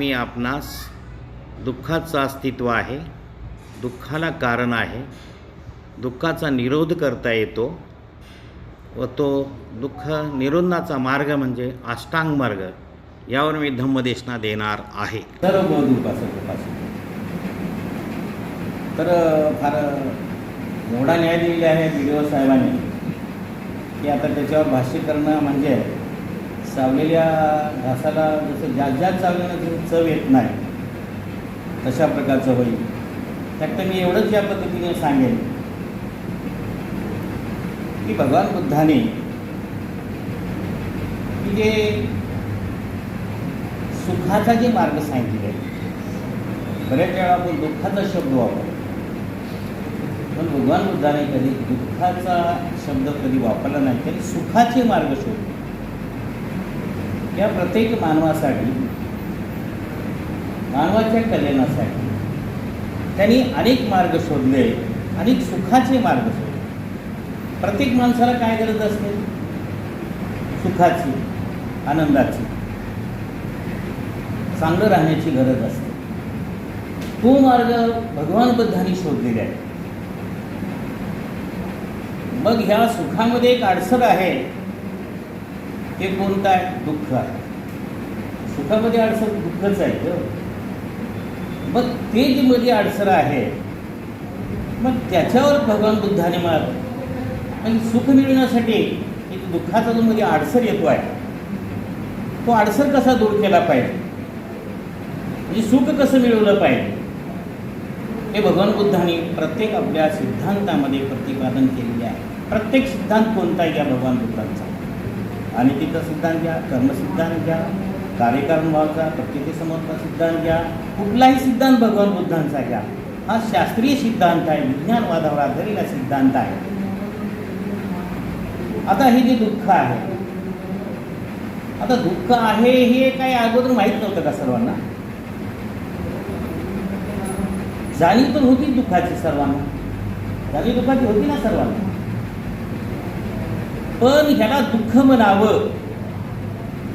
मी आपणास दुःखाचं अस्तित्व आहे दुःखाला कारण आहे दुःखाचा निरोध करता येतो व तो दुःख निरोधनाचा मार्ग म्हणजे अष्टांग मार्ग यावर मी धम्मदेशना देणार आहे. सर्व उपासक उपासक. तर फार मोठा न्याय दिलेला आहे बी साहेबांनी की आता त्याच्यावर भाष्य करणं म्हणजे चावलेल्या घासाला जसं ज्या ज्या चावल्यानं जसं चव येत नाही. तशा प्रकारचं होईल. फक्त मी एवढंच या पद्धतीने सांगेन की भगवान बुद्धाने की जे सुखाचा जे मार्ग सांगितले बऱ्याच वेळा आपण दुःखाचा शब्द वापरतो. पण भगवान बुद्धाने कधी दुःखाचा शब्द कधी वापरला नाही तरी सुखाचे मार्ग शोधले या प्रत्येक मानवासाठी मानवाच्या कल्याणासाठी त्यांनी अनेक मार्ग शोधले अनेक सुखाचे मार्ग शोधले. प्रत्येक माणसाला काय गरज असते? सुखाची आनंदाची. चांगलं राहण्याची गरज असते. तो मार्ग भगवान बुद्धांनी शोधलेला आहे. मग ह्या सुखामध्ये एक अडसर आहे. ते कोणतं आहे दुःख आहे. सुखामध्ये अडसर दुःखच आहे ग. मग ते जी मध्ये अडसर आहे मग त्याच्यावर भगवान बुद्धाने मार. आणि सुख मिळवण्यासाठी एक दुःखाचा जो मध्ये अडसर येतो आहे तो अडसर कसा दूर केला पाहिजे? म्हणजे सुख कसं मिळवलं पाहिजे? हे भगवान बुद्धाने प्रत्येक आपल्या सिद्धांतामध्ये प्रतिपादन केलेले आहे. प्रत्येक सिद्धांत कोणता आहे या भगवान बुद्धांचा? अनितीचा सिद्धांत घ्या कर्मसिद्धांत घ्या कार्यकारण भावाचा प्रत्येकी सिद्धांत घ्या कुठलाही सिद्धांत भगवान बुद्धांचा घ्या. हा शास्त्रीय सिद्धांत आहे विज्ञानवादावर आधारलेला सिद्धांत आहे. आता हे जे दुःख आहे आता दुःख आहे हे काही अगोदर माहीत नव्हतं का सर्वांना? जाणीव तर होती दुःखाची सर्वांना. जाणीव दुःखाची होती ना सर्वांना? पण ह्याला दुःख म्हणावं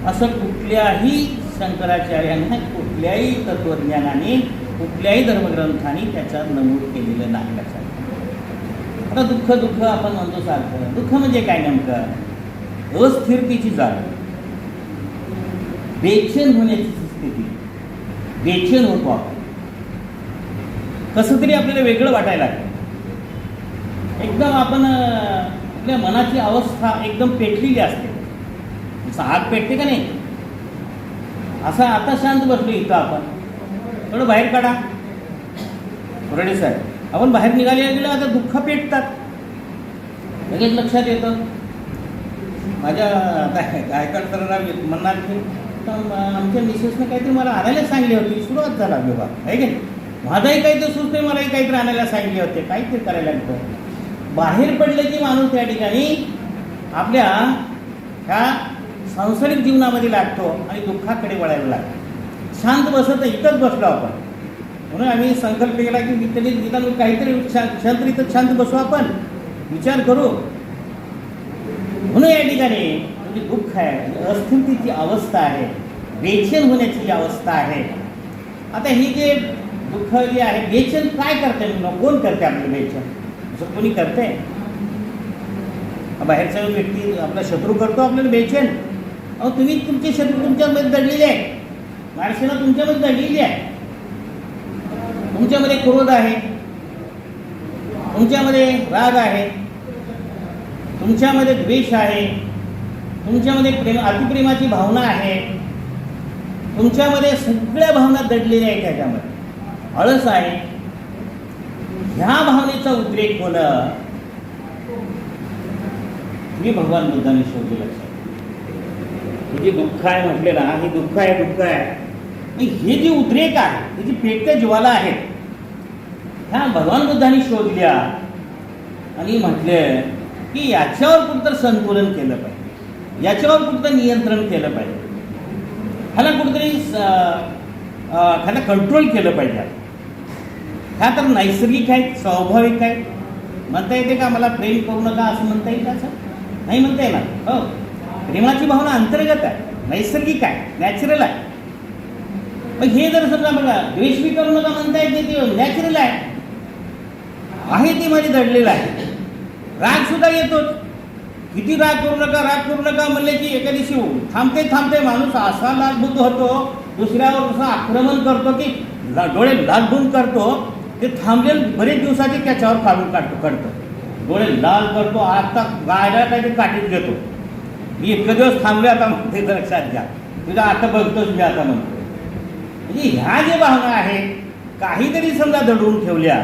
असं कुठल्याही शंकराचार्यांना कुठल्याही तत्वज्ञानाने कुठल्याही धर्मग्रंथाने त्याच्यात नमूद केलेलं नाही लक्षात आता दुःख दुःख आपण म्हणतो सारखं. दुःख म्हणजे काय नेमकं? अस्थिरतेची जाणीव. बेचैन होण्याची स्थिती. बेचैन होतो आपण कसं तरी आपल्याला वेगळं वाटायला लागतं एकदम आपण आपल्या मनाची अवस्था एकदम पेटलेली असते. जसं आग पेटते का नाही? असं आता शांत बसलो इथं आपण. थोडं बाहेर काढा. कोरडे साहेब आपण बाहेर निघाले गेलो आता दुःख पेटतात. लगेच लक्षात येतं. माझ्या आता गायकाड तर म्हणणार की तर आमच्या मिसेसने काहीतरी मला आणायला सांगली होती. सुरुवात झाला विवाह आहे की नाही? माझाही काहीतरी सुचते मलाही काहीतरी आणायला सांगितले होते. काहीतरी करायला लागतं. बाहेर पडलं की माणूस त्या ठिकाणी आपल्या ह्या सांसारिक जीवनामध्ये लागतो आणि दुःखाकडे वळायला लागतो. शांत बसत नाही, इथंच बसलो आपण. म्हणून आम्ही संकल्प केला की तरी निदान काहीतरी शा- शांत इथं शांत बसू आपण. विचार करू. म्हणून या ठिकाणी म्हणजे दुःख आहे म्हणजे अस्थिरतेची अवस्था आहे बेचैन होण्याची जी अवस्था आहे. आता ही जे दुःख जे आहे बेचैन काय करते? कोण करते आपलं बेचैन? असं कोणी करते बाहेरचा व्यक्ती आपला शत्रू करतो आपल्याला बेचेन अहो तुम्ही तुमचे शत्रू तुमच्यामध्ये दडलेले आहे माणसाला तुमच्यामध्ये दडलेली आहे तुमच्यामध्ये क्रोध आहे. तुमच्यामध्ये राग आहे. तुमच्यामध्ये द्वेष आहे. तुमच्यामध्ये प्रेम अतिप्रेमाची भावना आहे. तुमच्यामध्ये सगळ्या भावना दडलेल्या आहेत त्याच्यामध्ये. आळस आहे. ह्या भावनेचा उद्रेक होणं. मी भगवान बुद्धाने शोधले लक्षात हे जे दुःख आहे म्हटलेलं ना हे दुःख आहे दुःख आहे. हे जे उद्रेक आहे हे जे पेटत्या जीवाला आहे ह्या भगवान बुद्धाने शोधल्या. आणि म्हटले की याच्यावर कुठं संतुलन केलं पाहिजे. याच्यावर कुठतं नियंत्रण केलं पाहिजे. ह्याला कुठंतरी ह्याला कंट्रोल केलं पाहिजे. ह्या तर नैसर्गिक आहेत स्वाभाविक आहेत म्हणता येते का? मला प्रेम करू नका असं म्हणता येईल का असं? नाही म्हणता येणार. हो. प्रेमाची भावना अंतर्गत आहे. नैसर्गिक आहे. नॅचरल आहे. मग हे जर समजा बघा द्वेष बी करू नका म्हणता येते ते? नॅचरल आहे. आहे ते मध्ये दडलेलं आहे. राग सुद्धा येतोच. किती राग करू नका राग करू नका म्हणले की एका दिवशी थांबते थांबते माणूस असा लागबुद्ध होतो दुसऱ्यावर कसं आक्रमण करतो की डोळे लालबून करतो ते थांबलेल बरेच दिवसाची त्याच्यावर काढून काढतो काढतो. डोळे लाल करतो आता गायला काही ते काठीत घेतो. मी इतके दिवस थांबले आता म्हणते लक्षात घ्या. तुझा आता बघतोच मी आता म्हणतो म्हणजे ह्या जे भावना आहेत काहीतरी समजा दडवून ठेवल्या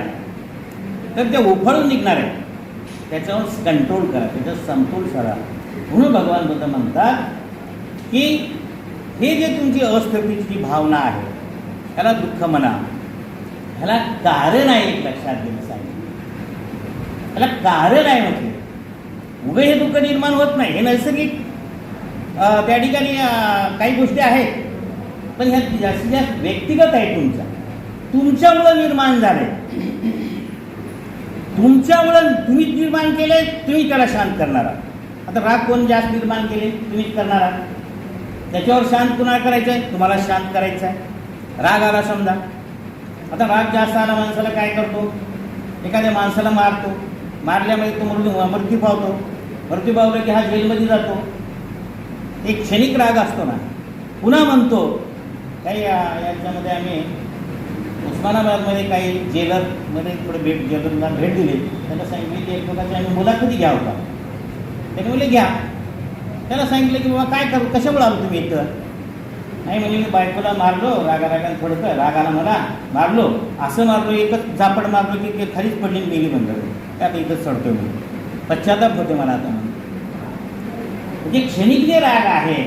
तर त्या उफळून निघणार आहे त्याच्यावर कंट्रोल करा त्याच्यावर समतोल करा म्हणून भगवान बुद्ध म्हणतात की हे जे तुमची अस्थितीची जी भावना आहे त्याला दुःख म्हणा. ह्याला कारण आहे एक लक्षात घेणं सांगितलं. त्याला कारण आहे म्हटलं. उभे हे दुःख निर्माण होत नाही हे नैसर्गिक त्या ठिकाणी काही गोष्टी आहेत. पण ह्या जास्तीत जास्त व्यक्तिगत आहे तुमचा तुमच्यामुळं निर्माण झाले तुमच्यामुळं तुम्ही निर्माण केले तुम्ही त्याला शांत करणार आहात. आता राग कोण जास्त निर्माण केले तुम्हीच करणार आहात. त्याच्यावर शांत कुणाला करायचं आहे तुम्हाला शांत करायचं आहे राग आला समजा. आता राग जास्त आला माणसाला काय करतो? एखाद्या माणसाला मारतो. मारल्यामुळे तो मृत्यू मृत्यू पावतो. मृत्यू पावला की हा जेलमध्ये जातो. एक क्षणिक राग असतो ना. पुन्हा म्हणतो काही या- याच्यामध्ये आम्ही उस्मानाबादमध्ये काही जेलरमध्ये थोडे भेट जेलरला भेट दिली. त्यांना सांगितले की एक आम्ही मुलाखती घ्या होता. त्याने म्हणले घ्या. त्याला सांगितलं की बाबा काय करू? कशामुळे आलो तुम्ही इथं? नाही म्हणजे मी बायकोला मारलो रागा रागाने थोडंसं रागाला मला मारलो. असं मारलो एकच झापड मारलो की ते खालीच पडली गेली बंद त्यात इथंच चढतो मी पश्चाताप होते मला आता. म्हणजे क्षणिक जे राग आहे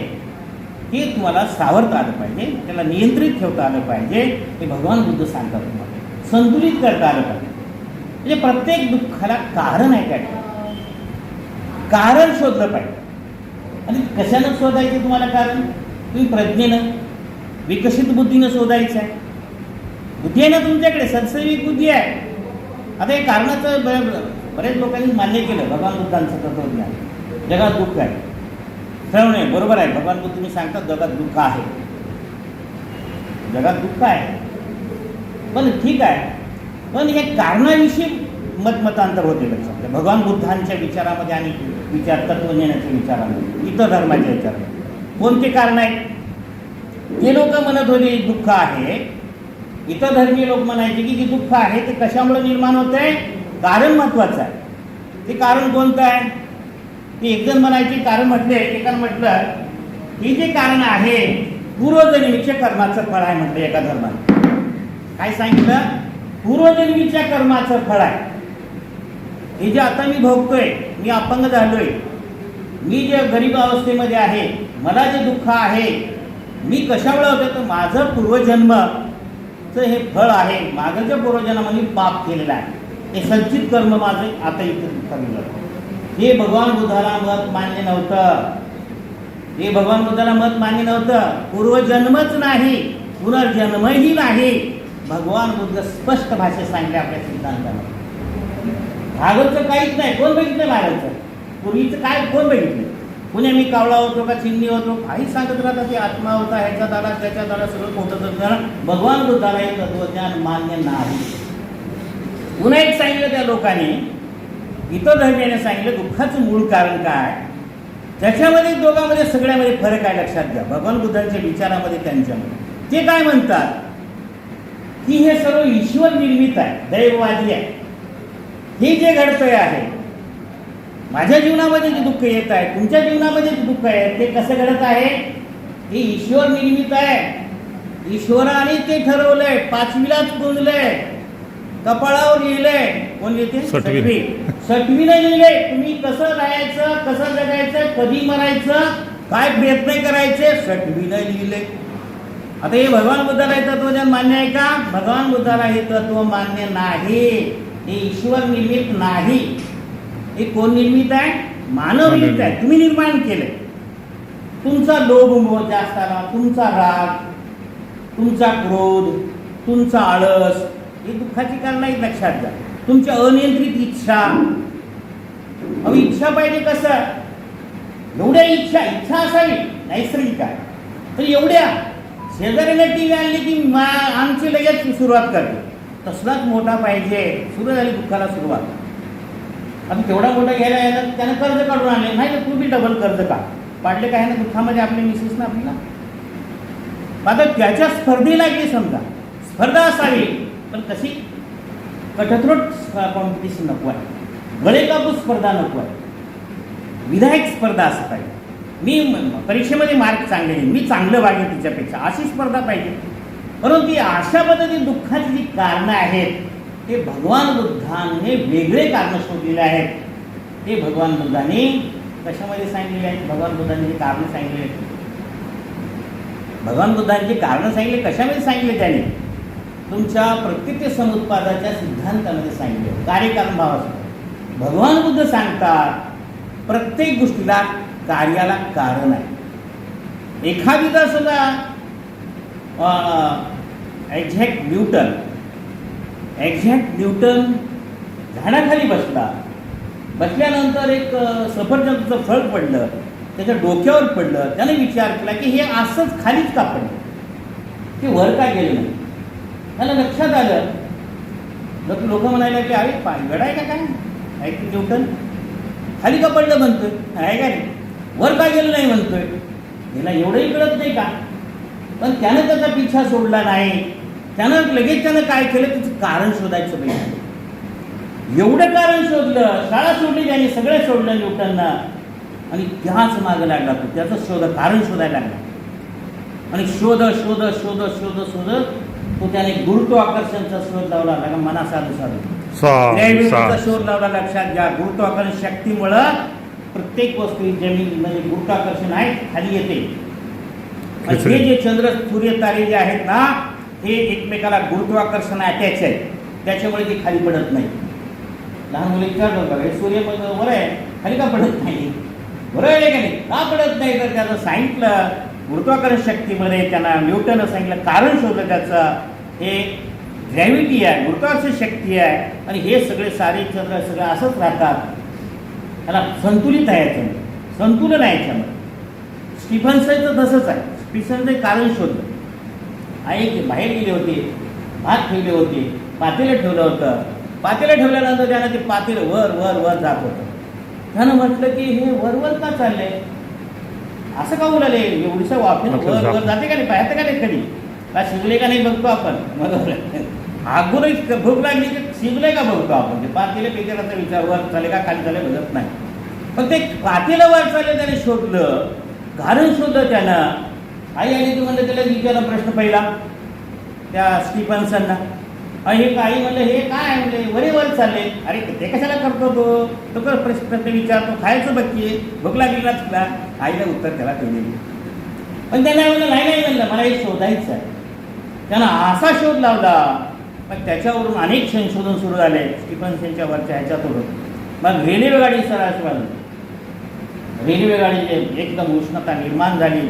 ते तुम्हाला सावरता आलं पाहिजे त्याला नियंत्रित ठेवता आलं पाहिजे. ते भगवान बुद्ध सांगतात तुम्हाला. संतुलित करता आलं पाहिजे. म्हणजे प्रत्येक दुःखाला कारण आहे त्या कारण शोधलं पाहिजे. आणि कशानं शोधायचं तुम्हाला कारण? तुम्ही प्रज्ञेनं विकसित बुद्धीनं शोधायचं आहे. बुद्धी आहे ना तुमच्याकडे सत्सविक बुद्धी आहे. आता हे कारणाचं ब- बरेच लोकांनी मान्य केलं भगवान बुद्धांचं तत्वज्ञान. जगात दुःख आहे. ठरवणे बरोबर आहे. भगवान बुद्ध तुम्ही सांगतात जगात दुःख आहे. जगात दुःख आहे. पण ठीक आहे. पण हे कारणाविषयी मतमतांतर होते लक्षात. भगवान बुद्धांच्या विचारामध्ये आणि विचार तत्वज्ञानाच्या विचारामध्ये इतर धर्माच्या विचारामध्ये. कोणते कारण आहे? ते लोक म्हणत होते दुःख आहे. इतर धर्मीय लोक म्हणायचे की जे दुःख आहे ते कशामुळे निर्माण होत आहे? कारण महत्वाचं आहे. ते कारण कोणतं आहे? ते एकजण म्हणायचे कारण म्हटले. एकानं म्हटलं हे जे कारण आहे पूर्वजन्मीच्या कर्माचं फळ आहे म्हटलं एका धर्मात काय सांगितलं? पूर्वजन्मीच्या कर्माचं फळ आहे. हे जे आता मी भोगतोय मी अपंग झालोय मी जे गरीब अवस्थेमध्ये आहे मला जे दुःख आहे. मी कशामुळे होतं? तर माझं पूर्वजन्मचं हे फळ आहे. माझं जे मी पाप केलेलं आहे. हे संचित कर्म माझं आता इथं दुःख हे भगवान बुद्धाला मत मान्य नव्हतं. हे भगवान बुद्धाला मत मान्य नव्हतं. पूर्वजन्मच नाही पुनर्जन्मही नाही. भगवान बुद्ध स्पष्ट भाषेत सांगले आपल्या सिद्धांताला. भागवतचं काहीच नाही. कोण बघितलं भागवतचं? पूर्वीचं काय? कोण बघितलं? कुणी मी कावळा होतो का चिमणी होतो काही सांगत राहतात ते आत्मा होता ह्याच्या आला त्याच्या आला सगळं खोटं कारण भगवान बुद्धाला हे तत्वज्ञान मान्य नाही. पुन्हा एक सांगितलं त्या लोकांनी इतर धर्मियाने सांगितलं दुःखाचं मूळ कारण काय? त्याच्यामध्ये दोघांमध्ये सगळ्यामध्ये फरक आहे लक्षात घ्या. भगवान बुद्धांच्या विचारामध्ये त्यांच्यामध्ये. ते काय म्हणतात? की हे सर्व ईश्वर निर्मित आहे दैववादी आहे. हे जे घडतंय आहे माझ्या जीवनामध्ये जे दुःख येत आहे तुमच्या जीवनामध्ये जे दुःख आहे ते कसं घडत आहे? हे ईश्वर निर्मित आहे. ईश्वराने ते ठरवलंय पाचवीलाच पुजलंय कपाळावर लिहिलंय. कोण लिहिते? सटवी. सटवीने लिहिलंय. तुम्ही कसं राहायचं कसं जगायचं कधी मरायचं काय प्रयत्न करायचे? सटवीने लिहिलंय. आता हे भगवान बुद्धाला हे तत्वज्ञान मान्य आहे का? भगवान बुद्धाला हे तत्व मान्य नाही. हे ईश्वर निर्मित नाही. हे कोण निर्मित आहे? मानव निर्मित आहे. तुम्ही निर्माण केलंय. तुमचा लोभ मोह जास्त आला तुमचा राग तुमचा क्रोध तुमचा आळस हे दुःखाची कारण आहेत लक्षात घ्या. तुमच्या अनियंत्रित इच्छा. अहो इच्छा पाहिजे कसं? एवढ्या इच्छा इच्छा असावी नैसर्गिक आहे. तर एवढ्या शेजाऱ्याने टी व्ही आणली की मा आमची लगेच सुरुवात करते. तसलाच मोठा पाहिजे. सुरू झाली दुःखाला सुरुवात. आता तेवढा मोठा घ्यायला यायला त्यानं कर्ज काढून आणले. नाही तर तू बी डबल कर्ज का? पाडले काय ना दुःखामध्ये आपले मिसेस ना आपल्याला? आता त्याच्या स्पर्धेला की समजा? स्पर्धा असावी पण कशी? कटथरोट कॉम्पिटिशन नको आहे. गळे कापूस स्पर्धा नको आहे. विधायक स्पर्धा असं पाहिजे मी परीक्षेमध्ये मार्क चांगले घेईन मी चांगलं वागेन तिच्यापेक्षा. अशी स्पर्धा पाहिजे. परंतु अशा पद्धतीने दुःखाची जी कारणं आहेत ते भगवान बुद्धाने वेगळे कारणं शोधलेले आहेत ते भगवान बुद्धांनी कशामध्ये सांगितलेले आहेत भगवान बुद्धांनी जे कारण सांगितले. आहेत भगवान बुद्धांची कारण सांगितले कशामध्ये सांगितले त्याने? तुमच्या प्रत्येक समुत्पादाच्या सिद्धांतामध्ये सांगितले. कार्यकारण भावाचं भगवान बुद्ध सांगतात प्रत्येक गोष्टीला कार्याला कारण आहे. एखादीचा सुद्धा एक्झॅक्ट न्यूटन एक्झॅक्ट न्यूटन झाडाखाली बसला. बसल्यानंतर एक अ, सफरचंदचं फळ पडलं. त्याच्या डोक्यावर पडलं. त्याने विचार केला की हे असंच खालीच का पडलं ते वर का गेलं नाही? त्याला लक्षात आलं. लोक लोक म्हणाले की अरे पायगड आहे का काय? ऐक न्यूटन. खाली का पडलं म्हणतोय? आहे का नाही? वर का गेलं नाही म्हणतोय? याला एवढंही कळत नाही का? पण त्यानं त्याचा पिछा सोडला नाही. त्यानं लगेच त्यानं काय केलं? त्याचं कारण शोधायचं पाहिजे एवढं कारण शोधलं शाळा सोडली त्याने सगळं सोडलं न्यूटनना आणि त्याच मागं लागला तो. त्याचं शोध कारण शोधायला लागला. आणि शोध शोध शोध शोध शोधत तो त्याने गुरुत्वाकर्षणचा शोध लावला. लागा मना साधू. साधू साधू ग्रॅव्हिटीचा साधू शोध लावला लक्षात घ्या. गुरुत्वाकर्षण शक्तीमुळं प्रत्येक वस्तू जमीन म्हणजे गुरुत्वाकर्षण आहे खाली येते. आणि हे जे चंद्र सूर्य तारे जे आहेत ना हे एकमेकाला गुरुत्वाकर्षण अटॅच आहे. त्याच्यामुळे ते खाली पडत नाही. लहान मुलं विचारतात बघा हे सूर्य बरं आहे खाली का पडत नाही? बरं आहे का नाही? का पडत नाही? तर त्याचं सांगितलं गुरुत्वाकर्षण शक्तीमध्ये त्यांना न्यूटन सांगितलं कारण शोधलं त्याचं. हे ग्रॅव्हिटी आहे गुरुत्वाकर्षण शक्ती आहे आणि हे सगळे सारे चंद्र सगळं असंच राहतात. त्याला संतुलित आहे याच्यामध्ये संतुलन आहे याच्यामध्ये. स्टीफन्सचं तसंच आहे. स्टीफन्सचं कारण शोधलं. आई बाहेर गेले होते भात ठेवले होते पातेलं ठेवलं होतं. पातेलं ठेवल्यानंतर त्यानं ते पातेलं वर वर वर जात होतं. त्यानं म्हटलं की हे वर वर का चाललंय? असं का उलाले एवढीशा आपलं वर वर जात- का नाही? पाहते का नाही कधी? का शिजले का नाही बघतो आपण? बरोबर अगोदर भूक लागली की शिजले का बघतो आपण? ते पातेलं पिकराचा विचार वर चाले का खाली चाले बघत नाही. पण ते पातेलं वर चाललं त्याने शोधलं कारण शोधलं त्यानं. आई आली ती म्हणलं त्याला विचारा प्रश्न पहिला. त्या स्टीफन्सांना हे आई म्हणलं हे काय? आहे म्हणले वरे वर चालले. अरे ते कशाला करतो तो? तो कर प्रश्न ते विचारतो खायचं बघकी भूक लागली ना तुला. आईला उत्तर त्याला ठेवले पण त्याला म्हणलं नाही नाही म्हणलं मला हे शोधायचं आहे. त्यानं असा शोध लावला. मग त्याच्यावरून अनेक संशोधन सुरू झाले स्टीफन्सनच्या वरच्या ह्याच्यातून. मग रेल्वे गाडी सरास म्हणलं रेल्वे गाडी एकदम उष्णता निर्माण झाली.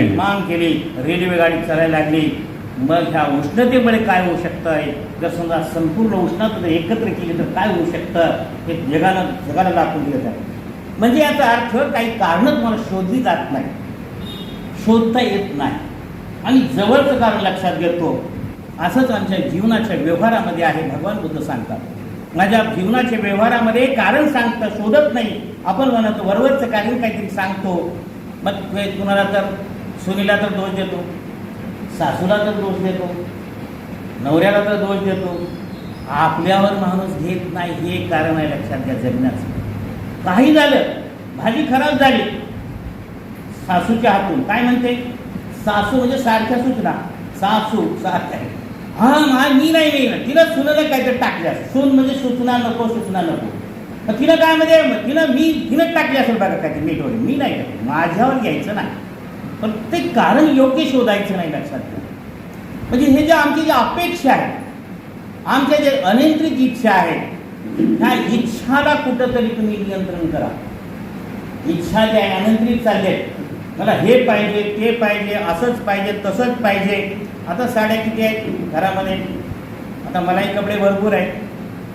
निर्माण केली. रेल्वे गाडी चालायला लागली. मग ह्या उष्णतेमुळे काय होऊ शकतं? जर समजा संपूर्ण उष्णता एकत्र केली तर काय होऊ शकतं? हे जगानं जगाला दाखवून दिलं आहे म्हणजे याचा अर्थ काही कारणं तुम्हाला शोधली जात नाही. शोधता येत नाही. आणि जवळचं कारण लक्षात घेतो. असंच आमच्या जीवनाच्या व्यवहारामध्ये आहे. भगवान बुद्ध सांगतात. माझ्या जीवनाच्या व्यवहारामध्ये कारण सांगतं शोधत नाही. आपण म्हणतो वरवरचं कारण काहीतरी सांगतो. मग कुणाला तर सुनीला तर दोष देतो. सासूला तर दोष देतो. नवऱ्याला तर दोष देतो. आपल्यावर माणूस घेत नाही हे कारण आहे लक्षात घ्या जगण्याचं. काही झालं भाजी खराब झाली. सासूच्या हातून. काय म्हणते? सासू म्हणजे सारख्या सूचना. सासू सारख्या. हा मा मी नाही नाही. ना तिनं सुनाला काहीतरी टाकल्या सून म्हणजे सुचना नको सुचना नको. मग तिनं काय म्हणजे तिनं मी तिनं टाकली असेल बघा काय मीठ मी नाही टाकली. माझ्यावर घ्यायचं नाही. पण ते कारण योग्य शोधायचं नाही लक्षात. घ्या म्हणजे हे जे आमची जी अपेक्षा आहे आमच्या जे अनियंत्रित इच्छा आहेत ह्या इच्छाला कुठंतरी तुम्ही नियंत्रण करा. इच्छा जे आहे अनियंत्रित चालले आहेत मला हे पाहिजे ते पाहिजे असंच पाहिजे तसंच पाहिजे आता साड्या किती आहेत घरामध्ये? आता मलाही कपडे भरपूर आहेत.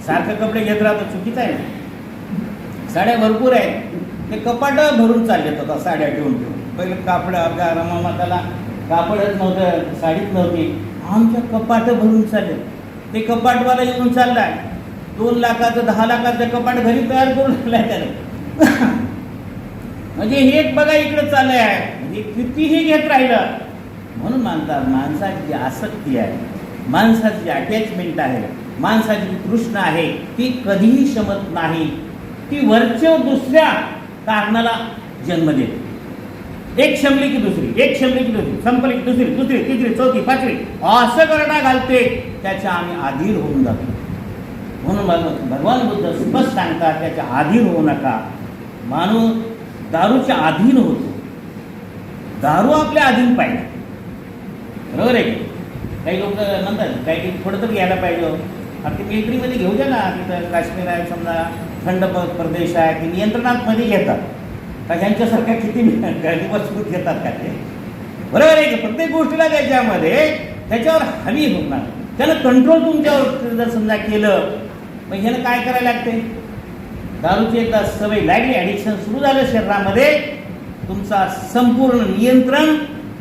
सारखं कपडे घेत राहतो चुकीचं आहे ना? साड्या भरपूर आहेत. ते कपाट भरून चाललेत आता साड्या ठेवून ठेवून. पहिलं कापड आपल्या रमामाताला कापडच नव्हतं साडीच नव्हती. आमच्या कपाट भरून चालले ते कपाटवाला येऊन चाललाय. दोन लाखाचं दहा लाखाचं कपाट घरी तयार करून ठेवलंय त्याने. म्हणजे हे एक बघा इकडे चाललंय. आहे म्हणजे कितीही घेत राहिलं म्हणून मानतात माणसाची जी आसक्ती आहे माणसाची जी अटॅचमेंट आहे माणसाची जी कृष्ण आहे ती कधीही शमत नाही. ती वरच्या दुसऱ्या कारणाला जन्म देते. एक शमली की दुसरी एक शमली की दुसरी संपली की दुसरी दुसरी तिसरी चौथी पाचवी असं करडा घालते त्याच्या आम्ही आधीर होऊन जातो. म्हणून भगवान बुद्ध स्पष्ट सांगतात त्याच्या अधीन होऊ नका. माणूस दारूच्या अधीन होतो. दारू आपल्या अधीन पाहिजे. बरोबर आहे की? काही लोक म्हणतात काही काही थोडं तरी घ्यायला पाहिजे हो. आता मिलिटरीमध्ये घेऊ द्या ना तिथं काश्मीर आहे समजा थंड प्रदेश आहे ते नियंत्रणात मध्ये घेतात. का ह्यांच्यासारख्या किती दिवस मजबूत घेतात का ते? बरोबर आहे की प्रत्येक गोष्टीला त्याच्यामध्ये त्याच्यावर हमी होणार त्यानं कंट्रोल तुमच्यावर जर समजा केलं मग ह्यानं काय करायला लागते? दारूची एकदा सवय लागली ॲडिक्शन सुरू झालं शरीरामध्ये तुमचा संपूर्ण नियंत्रण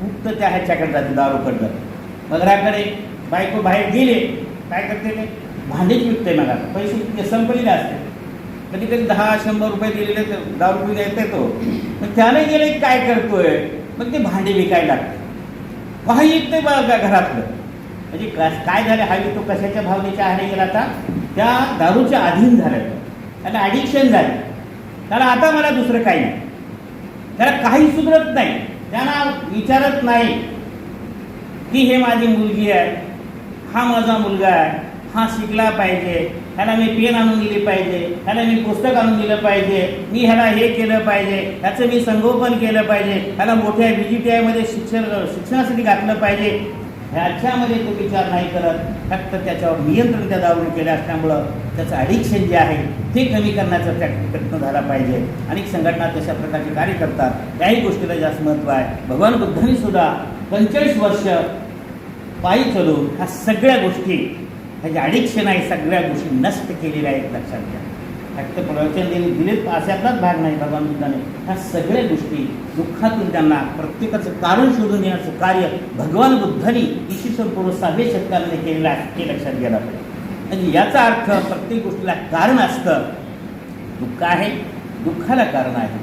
मुक्त त्या ह्याच्याकडे जाते दारूकडं मगराकडे बायको बाहेर गेले काय करते ते? भांडेच विकते मला. पैसे इतके संपलेले असते. कधी कधी दहा शंभर रुपये दिलेले तर दारू पिऊन येते तो. मग त्याने गेले की काय करतोय? मग ते भांडे विकायला लागते. काही विकते बघा घरातलं. म्हणजे कस काय झालं? हा तो कशाच्या भावनेच्या आहारी गेला आता? त्या दारूच्या अधीन झालं त्याला ॲडिक्शन झालं. त्याला आता मला दुसरं काही नाही. त्याला काही सुधरत नाही. त्यांना विचारत नाही की हे माझी मुलगी आहे हा माझा मुलगा आहे हा शिकला पाहिजे ह्याला मी पेन आणून दिली पाहिजे ह्याला मी पुस्तक आणून दिलं पाहिजे मी ह्याला हे केलं पाहिजे ह्याचं मी संगोपन केलं पाहिजे ह्याला मोठ्या बी जी टी आयमध्ये शिक्षण शिक्षणासाठी घातलं पाहिजे. ह्याच्यामध्ये तो विचार नाही करत. फक्त त्याच्यावर नियंत्रण त्या दारूने केलं असल्यामुळं त्याचं ॲडिक्शन जे आहे ते कमी करण्याचा त्या प्रयत्न झाला पाहिजे. अनेक संघटना तशा प्रकारचे कार्य करतात. त्याही गोष्टीला जास्त महत्त्व आहे. भगवान बुद्धांनी सुद्धा पंचेचाळीस वर्ष पायी चालू ह्या सगळ्या गोष्टी ह्या जे ॲडिक्शन आहे सगळ्या गोष्टी नष्ट केलेल्या आहेत लक्षात घ्या. फक्त प्रवचन दिले दिलेत अशातलाच भाग नाही भगवान बुद्धाने ह्या सगळ्या गोष्टी दुःखातून त्यांना प्रत्येकाचं कारण शोधून येण्याचं कार्य भगवान बुद्धांनी इसवी सन पूर्व सहाव्या शतकामध्ये केलेलं आहे हे लक्षात घ्यायला पाहिजे. आणि याचा अर्थ प्रत्येक गोष्टीला कारण असतं. दुःख आहे दुःखाला कारण आहे.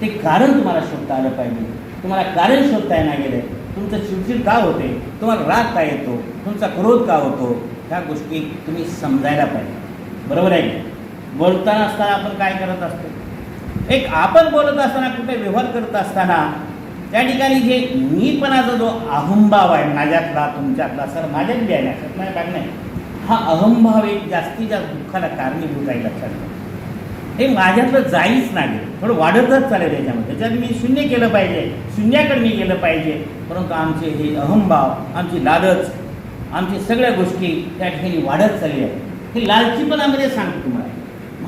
ते कारण तुम्हाला शोधता आलं पाहिजे. तुम्हाला कारण शोधता येणार गेलं तुमचं चिडचिड का होते? तुम्हाला राग का येतो? तुमचा क्रोध का होतो? ह्या गोष्टी तुम्ही समजायला पाहिजे. बरोबर आहे? बोलताना असताना आपण काय करत असतो? एक आपण बोलत असताना कुठे व्यवहार करत असताना त्या ठिकाणी जे मीपणाचा जो अहंभाव आहे माझ्यातला तुमच्यातला सर माझ्यात बी आहे ना नाही काय नाही. हा अहंभाव एक जास्तीत जास्त दुःखाला कारणीभूत आहे लक्षात हे माझ्यातलं जाईच नाही. थोडं वाढतच चालेल त्याच्यामध्ये. त्याच्यात मी शून्य केलं पाहिजे. शून्याकडे मी गेलं पाहिजे. परंतु आमचे हे अहंभाव आमची लालच आमची सगळ्या गोष्टी त्या ठिकाणी वाढत चालली आहे हे लालचीपणामध्ये सांगतो तुम्हाला.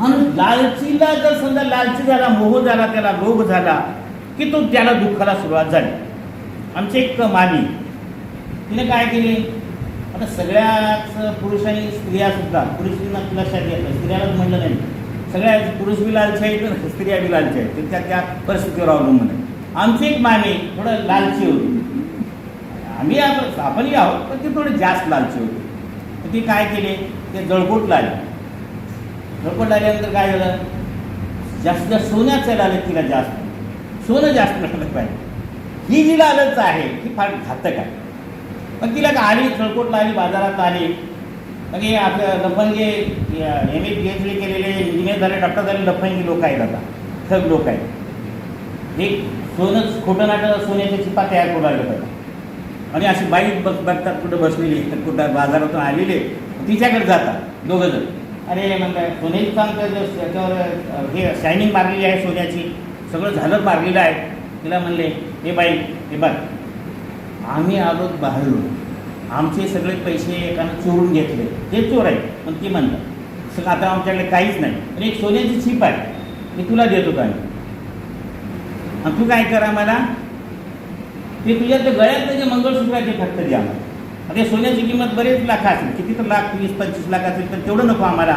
माणूस लालचीला जर समजा लालची झाला मोह झाला त्याला लोभ झाला की तो त्याला दुःखाला सुरुवात झाली. आमची एक मामी तिने काय केले? आता सगळ्याच पुरुष आणि स्त्रिया सुद्धा पुरुषांना लक्षात येतात स्त्रियालाच म्हणलं नाही. सगळ्या पुरुष बी लालची आहेत स्त्रिया बी लालची आहेत. तर त्या त्या परिस्थितीवर अवलंबून आहे. आमची एक मामी थोडं लालची होती. आम्ही आपण आपणही आहोत पण ती थोडी जास्त लालची होती. तर ती काय केले? ते जळकोटला आली धडपड आल्यानंतर काय झालं? जास्त जास्त सोन्याचं लालच तिला जास्त. सोनं जास्त मिळालं पाहिजे. ही जी लालच आहे ही फार घातक आहे. मग तिला का आली? जळकोटला आली बाजारात आली. मग हे आपलं लफंगे M A P H D केलेले इंजिनियर झाले डॉक्टर झाले लफंगी लोक आहेत आता. ठग लोक आहेत. हे सोनं खोटं नाटक सोन्याच्या चिपा तयार करू लागले पाहिजे. आणि अशी बाई बघ बघतात कुठं बसलेली तर कुठं बाजारातून आलेले तिच्याकडे जातात दोघं जण. अरे म्हणतात सोन्याची सांगतं जे त्याच्यावर हे शायनिंग मारलेली आहे सोन्याची. सगळं झालं मारलेलं आहे. तिला म्हणले हे बाई हे बघ आम्ही आलो बाहेर आमचे सगळे पैसे एकानं चोरून घेतले. ते चोर आहे पण ती म्हणतात सगळं आता आमच्याकडे काहीच नाही? पण एक सोन्याची छिप आहे. मी तुला देतो का? आणि तू काय करा मला ते तुझ्या ते गळ्यातलं जे मंगळसूत्र आहे ते फक्त द्या मला आता सोन्याची किंमत बरेच लाख असेल किती तर लाख वीस पंचवीस लाख असेल पण तेवढं नको आम्हाला.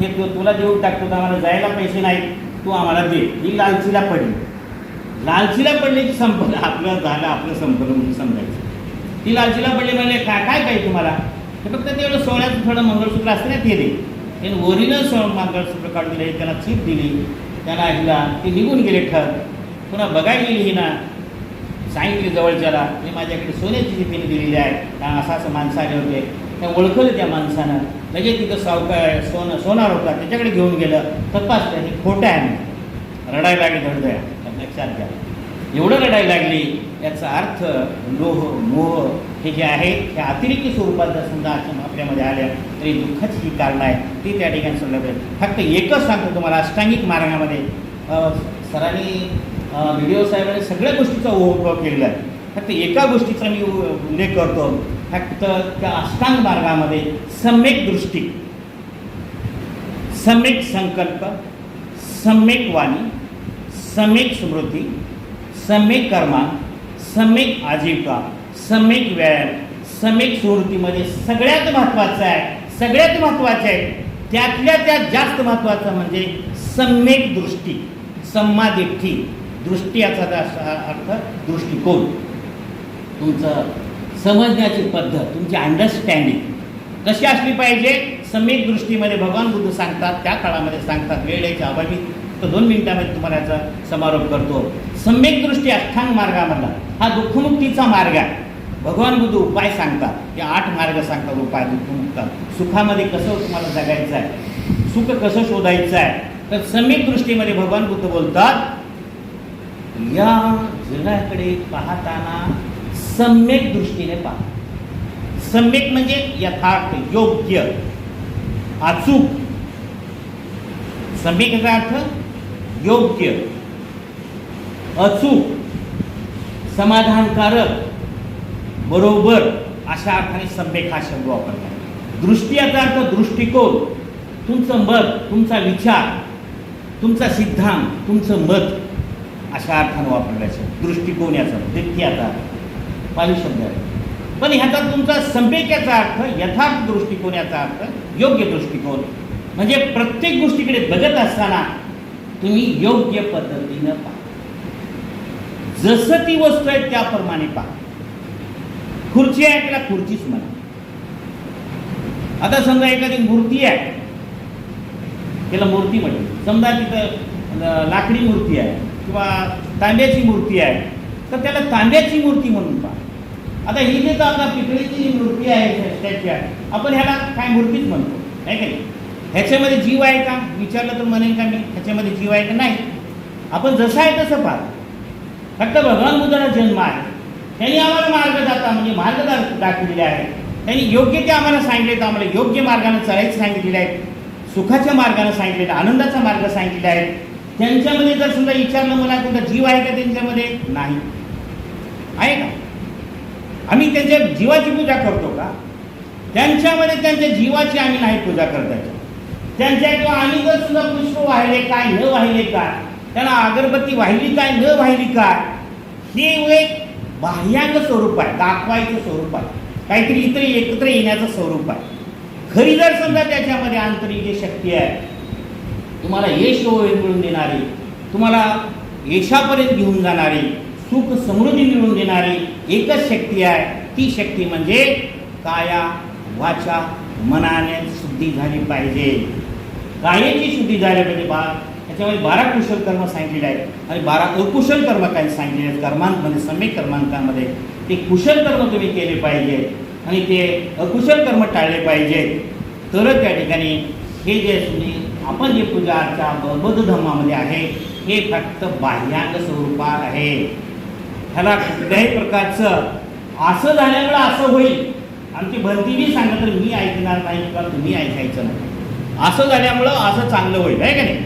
हे तू तुला देऊन टाकतो तर आम्हाला जायला पैसे नाहीत तू आम्हाला दे. ही लालचीला पडली. लालचीला पडले की संपलं आपलं झालं आपलं संपलं म्हणून समजायचं. ती लालचीला पडली म्हणजे काय काय पाहिजे तुम्हाला? ते फक्त तेवढं सोन्याचं थोडं मंगळसूत्र असतं ना ते दे त्याने ओरिजिनल सोळ मंगळसूत्र काढून दिले त्याला चीप दिली. त्याला ऐकला ते निघून गेले ठर पुन्हा बघायला गेली ही ना. सांगितले जवळच्याला मी माझ्याकडे सोन्याची जी दिलेली आहे का असा असं माणसं आले होते. त्या ओळखलं त्या माणसानं. लगेच तिथं सावकार सोनं सोनार होता त्याच्याकडे घेऊन गेलं. तपासलं हे खोटं आहे. म्हणून. रडायला लागली धडधया लक्षात घ्या. एवढं रडायला लागली याचा अर्थ लोह मोह हे जे आहे हे अतिरिक्त स्वरूपात जर समजा आपल्यामध्ये आल्या तरी दुःखाची जी कारणं आहे ती त्या ठिकाणी समजा फक्त एकच सांगतो तुम्हाला अष्टांगिक मार्गामध्ये. सरांनी व्हिडिओ साहेबांनी सगळ्या गोष्टीचा उपयोग केलेला आहे. फक्त एका गोष्टीचा मी उ- उल्लेख करतो. फक्त त्या अष्टांग मार्गामध्ये सम्यक दृष्टी सम्यक संकल्प सम्यक वाणी सम्यक स्मृती सम्यक कर्मा सम्यक आजीविका सम्यक व्यायाम सम्यक स्मृतीमध्ये सगळ्यात महत्त्वाचं आहे सगळ्यात महत्त्वाचं आहे त्यातल्या त्यात जास्त महत्त्वाचं म्हणजे सम्यक दृष्टी सम्मादिठी दृष्टी याचा असा अर्थ दृष्टिकोन. तुमचं समजण्याची पद्धत तुमची अंडरस्टँडिंग कशी असली पाहिजे? सम्यक दृष्टीमध्ये भगवान बुद्ध सांगतात त्या काळामध्ये सांगतात वेळ यायच्या अभावी. तर दोन मिनिटामध्ये तुम्हाला याचा समारोप करतो. सम्यक दृष्टी अष्टांग मार्गामधला हा दुःखमुक्तीचा मार्ग आहे. भगवान बुद्ध उपाय सांगतात. हे आठ मार्ग सांगतात उपाय दुःखमुक्ता. सुखामध्ये कसं तुम्हाला जगायचं आहे? सुख कसं शोधायचं आहे? तर सम्यक दृष्टीमध्ये भगवान बुद्ध बोलतात या जगाकडे पाहताना सम्यक दृष्टीने पाहा. सम्यक म्हणजे यथार्थ योग्य अचूक. सम्यक याचा अर्थ योग्य अचूक समाधानकारक बरोबर अशा अर्थाने सम्यक हा शब्द वापरतात. दृष्टी याचा अर्थ दृष्टिकोन. तुमचं मत तुमचा विचार तुमचा सिद्धांत तुमचं मत. अशा अर्थानं वापरला दृष्टिकोन याचा द्वितीयाचा पाली शब्द आहे पण ह्याचा तुमचा संपेक्याचा अर्थ यथार्थ दृष्टिकोन याचा अर्थ योग्य दृष्टिकोन. म्हणजे प्रत्येक गोष्टीकडे बघत असताना तुम्ही योग्य पद्धतीनं पहा. जसं ती वस्तू आहे त्याप्रमाणे पहा. खुर्ची आहे त्याला खुर्चीच म्हणा. आता समजा एखादी मूर्ती आहे. त्याला मूर्ती म्हणजे समजा तिथं लाकडी मूर्ती आहे. किंवा तांब्याची मूर्ती आहे तर त्याला तांब्याची मूर्ती म्हणून पहा. आता ही जे तर आता पितळीची जी मूर्ती आहे स्टॅच्यू आहे. आपण ह्याला काय मूर्तीच म्हणतो नाही का? ह्याच्यामध्ये जीव आहे का? विचारलं तर म्हणेन का मी ह्याच्यामध्ये जीव आहे का नाही? आपण जसं आहे तसं पाहा. फक्त भगवान बुद्धाचा जन्म आहे. त्यांनी आम्हाला मार्गदाता म्हणजे मार्ग दाखवलेले आहे त्यांनी योग्य ते आम्हाला सांगितले तर आम्हाला योग्य मार्गाने चालायचं सांगितलेलं आहे. सुखाच्या मार्गाने सांगितलेलं आनंदाचा मार्ग सांगितलेला आहे. त्यांच्यामध्ये जर समजा विचारलं मला कोणता जीव आहे का त्यांच्यामध्ये? नाही. आहे का? आम्ही त्यांच्या जीवाची पूजा करतो का? त्यांच्यामध्ये त्यांच्या जीवाची आम्ही नाही पूजा करतायचो त्यांच्या किंवा आम्ही जर सुद्धा पुष्प वाहिले काय न वाहिले काय त्यांना अगरबत्ती वाहिली काय न वाहिली काय हे एक बाह्यांग स्वरूप आहे दाखवायचं स्वरूप आहे. काहीतरी इतर एकत्र येण्याचं स्वरूप आहे. खरी जर समजा त्याच्यामध्ये आंतरिक जी शक्ती आहे तुम्हाला यश मिळून देणारी तुम्हाला यशापर्यंत घेऊन जाणारी सुख समृद्धी मिळवून देणारी एकच शक्ती आहे. ती शक्ती म्हणजे काया वाचा मनाने शुद्धी झाली पाहिजे. कायेची शुद्धी झाली पाहिजे बा त्याच्यामध्ये बारा कुशल कर्म सांगितलेले आहेत आणि बारा अकुशल कर्म काही सांगितलेले आहेत. कर्मांमध्ये सम्यक कर्मांकामध्ये. ते कुशल कर्म तुम्ही केले पाहिजे आणि ते अकुशल कर्म टाळले पाहिजे. तरच त्या ठिकाणी हे जे तुम्ही आपण जे पूजा अर्चा बौद्ध धर्मामध्ये आहे. हे फक्त बाह्यांग स्वरूपात आहे. ह्याला कुठल्याही प्रकारचं असं झाल्यामुळं असं होईल. आमची भरतीने सांगितलं तर मी ऐकणार नाही किंवा तुम्ही ऐकायचं नाही. असं झाल्यामुळं असं चांगलं होईल आहे का नाही?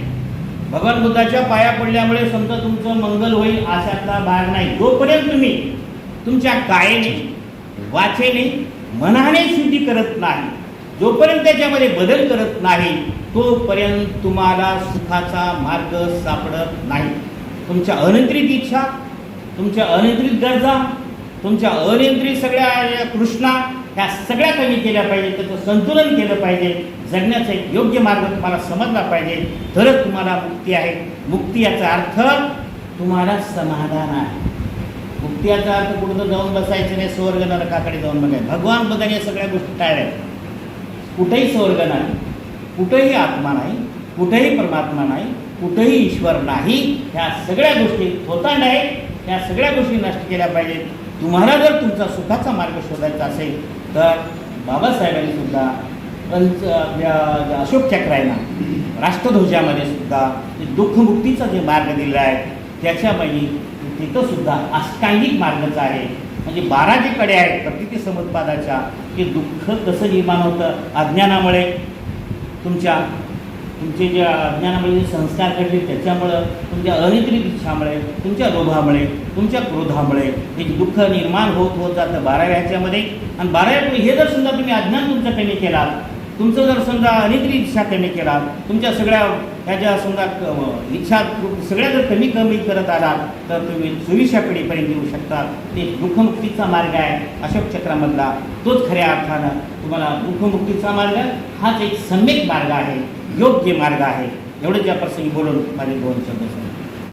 भगवान बुद्धाच्या पाया पडल्यामुळे समजा तुमचं मंगल होईल अशातला भाग नाही. जोपर्यंत तुम्ही तुमच्या कायेने वाचेने मनाने शुद्धी करत नाही जोपर्यंत त्याच्यामध्ये बदल करत नाही तोपर्यंत तुम्हाला सुखाचा मार्ग सापडत नाही. तुमच्या अनियंत्रित इच्छा तुमच्या अनियंत्रित गरजा तुमच्या अनियंत्रित सगळ्या या ह्या सगळ्या कमी केल्या पाहिजे त्याचं संतुलन केलं पाहिजे जगण्याचा एक योग्य मार्ग तुम्हाला समजला पाहिजे तरच तुम्हाला मुक्ती आहे. मुक्ती याचा अर्थ तुम्हाला समाधान आहे. मुक्त्याचा अर्थ कुठं जाऊन बसायचं नाही स्वर्ग नरकाकडे जाऊन बघायचं. भगवान बघायला या सगळ्या गोष्टी टाळल्या कुठेही स्वर्ग नाही. कुठेही आत्मा नाही कुठेही परमात्मा नाही कुठेही ईश्वर नाही ह्या सगळ्या गोष्टी थोतांड आहेत ह्या सगळ्या गोष्टी नष्ट केल्या पाहिजेत. तुम्हाला जर तुमचा सुखाचा मार्ग शोधायचा असेल तर बाबासाहेबांनी सुद्धा पंच अशोक चक्रायना राष्ट्रध्वजामध्ये सुद्धा दुःखमुक्तीचा जे मार्ग दिलेला आहे त्याच्यामध्ये तिथं सुद्धा अष्टांगिक मार्गच आहे. म्हणजे बारा जे कडे आहेत प्रकृती समुत्पादाच्या ते दुःख कसं निर्माण होतं अज्ञानामुळे तुमच्या तुमचे जे अज्ञानामुळे जे संस्कार घडले त्याच्यामुळं तुमच्या अनित्रित इच्छामुळे तुमच्या लोभामुळे तुमच्या क्रोधामुळे हे जे दुःख निर्माण होत होत जातं बाराव्या ह्याच्यामध्ये. आणि बाराव्या हे जर समजा तुम्ही अज्ञान तुमचं कमी केला तुमचं जर समजा अनित्रित इच्छा कमी केला तुमच्या सगळ्या ह्या ज्या समजा इच्छा सगळ्या जर कमी कमी करत आलात तर तुम्ही चोवीसच्या येऊ शकता. ते दुःखमुक्तीचा मार्ग आहे अशोक चक्रामधला. तोच खऱ्या अर्थानं तुम्हाला दुःखमुक्तीचा मार्ग हाच एक सम्यक मार्ग आहे योग्य मार्ग आहे. एवढं या प्रसंगी बोलून माझे दोन शब्द